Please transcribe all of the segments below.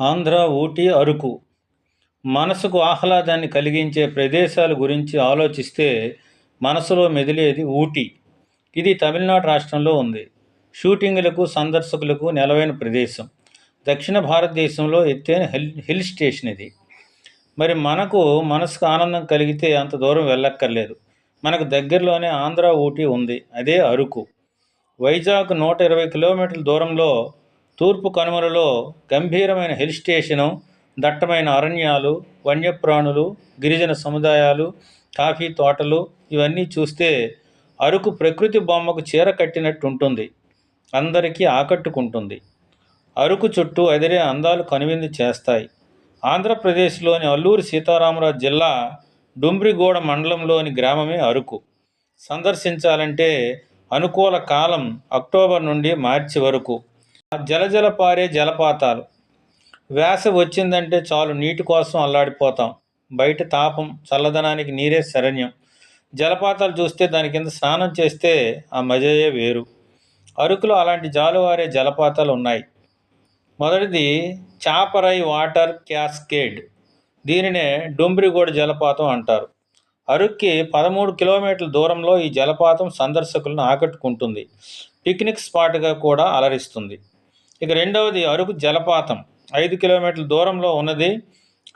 ఆంధ్ర ఊటీ అరకు. మనసుకు ఆహ్లాదాన్ని కలిగించే ప్రదేశాల గురించి ఆలోచిస్తే మనసులో మెదిలేది ఊటీ. ఇది తమిళనాడు రాష్ట్రంలో ఉంది. షూటింగులకు సందర్శకులకు నెలవైన ప్రదేశం. దక్షిణ భారతదేశంలో ఎత్తైన హిల్ హిల్ స్టేషన్ ఇది. మరి మనకు మనసుకు ఆనందం కలిగితే అంత దూరం వెళ్ళక్కర్లేదు. మనకు దగ్గరలోనే ఆంధ్ర ఊటీ ఉంది. అదే అరకు. వైజాగ్ నూట ఇరవై కిలోమీటర్ల దూరంలో తూర్పు కనుమలలో గంభీరమైన హిల్ స్టేషను దట్టమైన అరణ్యాలు వన్యప్రాణులు గిరిజన సముదాయాలు కాఫీ తోటలు ఇవన్నీ చూస్తే అరకు ప్రకృతి బొమ్మకు చీర కట్టినట్టు ఉంటుంది అందరికీ ఆకట్టుకుంటుంది. అరకు చుట్టూ అదిరే అందాలు కనువిందు చేస్తాయి. ఆంధ్రప్రదేశ్లోని అల్లూరి సీతారామరాజు జిల్లా డుంబ్రిగూడ మండలంలోని గ్రామమే అరకు. సందర్శించాలంటే అనుకూల కాలం అక్టోబర్ నుండి మార్చి వరకు. జలజల పారే జలపాతాలు. వేసవి వచ్చిందంటే చాలు నీటి కోసం అల్లాడిపోతాం. బయట తాపం చల్లదనానికి నీరే శరణ్యం. జలపాతాలు చూస్తే దాని కింద స్నానం చేస్తే ఆ మజయే వేరు. అరకులో అలాంటి జాలువారే జలపాతాలు ఉన్నాయి. మొదటిది చాపరై వాటర్ క్యాస్కేడ్. దీనినే డొంబ్రిగూడ జలపాతం అంటారు. అరుక్కి పదమూడు కిలోమీటర్ల దూరంలో ఈ జలపాతం సందర్శకులను ఆకట్టుకుంటుంది. పిక్నిక్ స్పాట్గా కూడా అలరిస్తుంది. ఇక రెండవది అరుకు జలపాతం. ఐదు కిలోమీటర్ల దూరంలో ఉన్నది.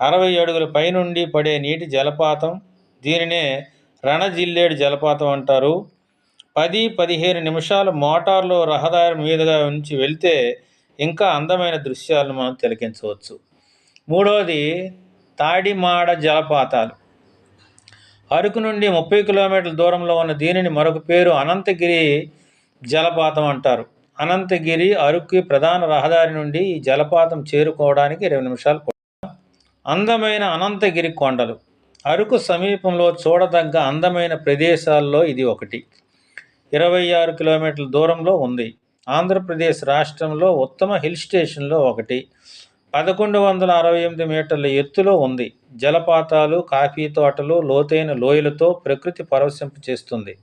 అరవై అడుగుల పైనుండి పడే నీటి జలపాతం. దీనినే రణజిల్లేడు జలపాతం అంటారు. పది పదిహేను నిమిషాలు మోటార్లో రహదారి మీదుగా ఉంచి వెళ్తే ఇంకా అందమైన దృశ్యాలను మనం తిలకించవచ్చు. మూడవది తాడిమాడ జలపాతాలు. అరకు నుండి ముప్పై కిలోమీటర్ల దూరంలో ఉన్న దీనిని మరొక పేరు అనంతగిరి జలపాతం అంటారు. అనంతగిరి అరకు ప్రధాన రహదారి నుండి ఈ జలపాతం చేరుకోవడానికి ఇరవై నిమిషాలు అందమైన అనంతగిరి కొండలు. అరకు సమీపంలో చూడదగ్గ అందమైన ప్రదేశాల్లో ఇది ఒకటి. ఇరవై ఆరు కిలోమీటర్ల దూరంలో ఉంది. ఆంధ్రప్రదేశ్ రాష్ట్రంలో ఉత్తమ హిల్ స్టేషన్లో ఒకటి. పదకొండు వందల అరవై ఎనిమిది మీటర్ల ఎత్తులో ఉంది. జలపాతాలు కాఫీ తోటలు లోతైన లోయలతో ప్రకృతి పరవశింప చేస్తుంది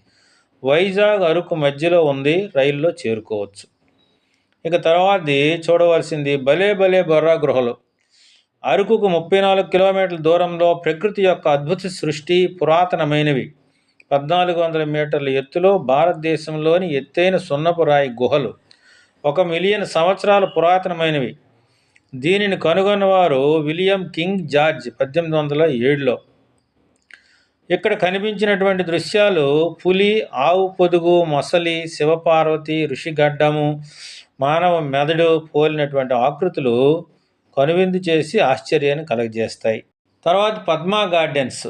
వైజాగ్ అరకు మధ్యలో ఉంది రైల్లో చేరుకోవచ్చు. ఇక తర్వాతది చూడవలసింది భలే భలే బొర్రా గృహలు. అరకుకు ముప్పై నాలుగు కిలోమీటర్ల దూరంలో ప్రకృతి యొక్క అద్భుత సృష్టి పురాతనమైనవి. పద్నాలుగు వందల మీటర్ల ఎత్తులో భారతదేశంలోని ఎత్తైన సున్నపురాయి గుహలు. ఒక మిలియన్ సంవత్సరాల పురాతనమైనవి. దీనిని కనుగొన్నవారు విలియం కింగ్ జార్జ్ పద్దెనిమిది వందల ఏడులో. ఇక్కడ కనిపించినటువంటి దృశ్యాలు పులి ఆవు పొదుగు మొసలి శివపార్వతి ఋషిగడ్డము మానవ మెదడు పోలినటువంటి ఆకృతులు కనువిందు చేసి ఆశ్చర్యాన్ని కలగజేస్తాయి. తర్వాత పద్మా గార్డెన్స్.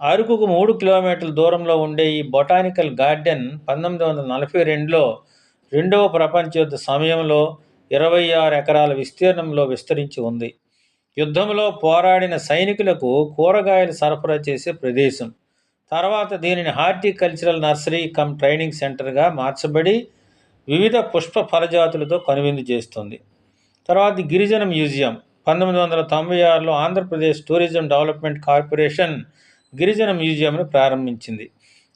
అరకుకు మూడు కిలోమీటర్ల దూరంలో ఉండే ఈ బొటానికల్ గార్డెన్ పంతొమ్మిది వందల నలభై రెండులో రెండవ ప్రపంచ యుద్ధ సమయంలో ఇరవై ఆరు ఎకరాల విస్తీర్ణంలో విస్తరించి ఉంది. యుద్ధంలో పోరాడిన సైనికులకు కూరగాయలు సరఫరా చేసే ప్రదేశం. తర్వాత దీనిని హార్టికల్చరల్ నర్సరీ కమ్ ట్రైనింగ్ సెంటర్గా మార్చబడి వివిధ పుష్ప ఫలజాతులతో కనువిందు చేస్తుంది. తర్వాత గిరిజన మ్యూజియం. పంతొమ్మిది వందల తొంభై ఆరులో ఆంధ్రప్రదేశ్ టూరిజం డెవలప్మెంట్ కార్పొరేషన్ గిరిజన మ్యూజియంను ప్రారంభించింది.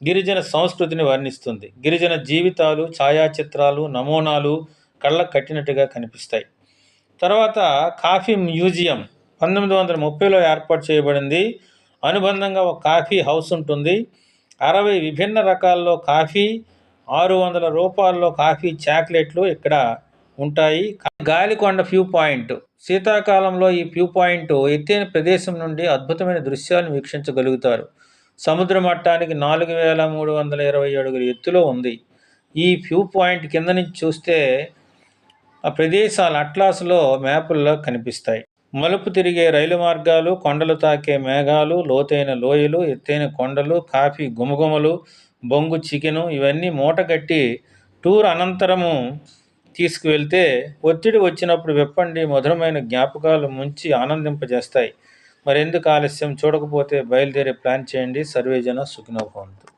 గిరిజన సంస్కృతిని వర్ణిస్తుంది. గిరిజన జీవితాలు ఛాయాచిత్రాలు నమూనాలు కళ్ళకు కట్టినట్టుగా కనిపిస్తాయి. తర్వాత కాఫీ మ్యూజియం పంతొమ్మిది వందల ముప్పైలో ఏర్పాటు చేయబడింది. అనుబంధంగా ఒక కాఫీ హౌస్ ఉంటుంది. అరవై విభిన్న రకాల్లో కాఫీ ఆరు వందల రూపాయల్లో కాఫీ చాక్లెట్లు ఇక్కడ ఉంటాయి. Galikonda view point. శీతాకాలంలో ఈ వ్యూ పాయింట్ ఎత్తైన ప్రదేశం నుండి అద్భుతమైన దృశ్యాలను వీక్షించగలుగుతారు. సముద్ర మట్టానికి నాలుగు వేల మూడు వందల ఇరవై అడుగుల ఎత్తులో ఉంది. ఈ వ్యూ పాయింట్ కింద నుంచి చూస్తే ఆ ప్రదేశాలు అట్లాస్లో మ్యాపుల్లో కనిపిస్తాయి. మలుపు తిరిగే రైలు మార్గాలు కొండలు తాకే మేఘాలు లోతైన లోయలు ఎత్తైన కొండలు కాఫీ గుమగుమలు బొంగు చికెను ఇవన్నీ మూటగట్టి టూర్ అనంతరము తీసుకువెళ్తే ఒత్తిడి వచ్చినప్పుడు విప్పండి మధురమైన జ్ఞాపకాలు ముంచి ఆనందింపజేస్తాయి. మరెందుకు ఆలస్యం? చూడకపోతే బయలుదేరే ప్లాన్ చేయండి. సర్వేజన సుఖినోభవంతు.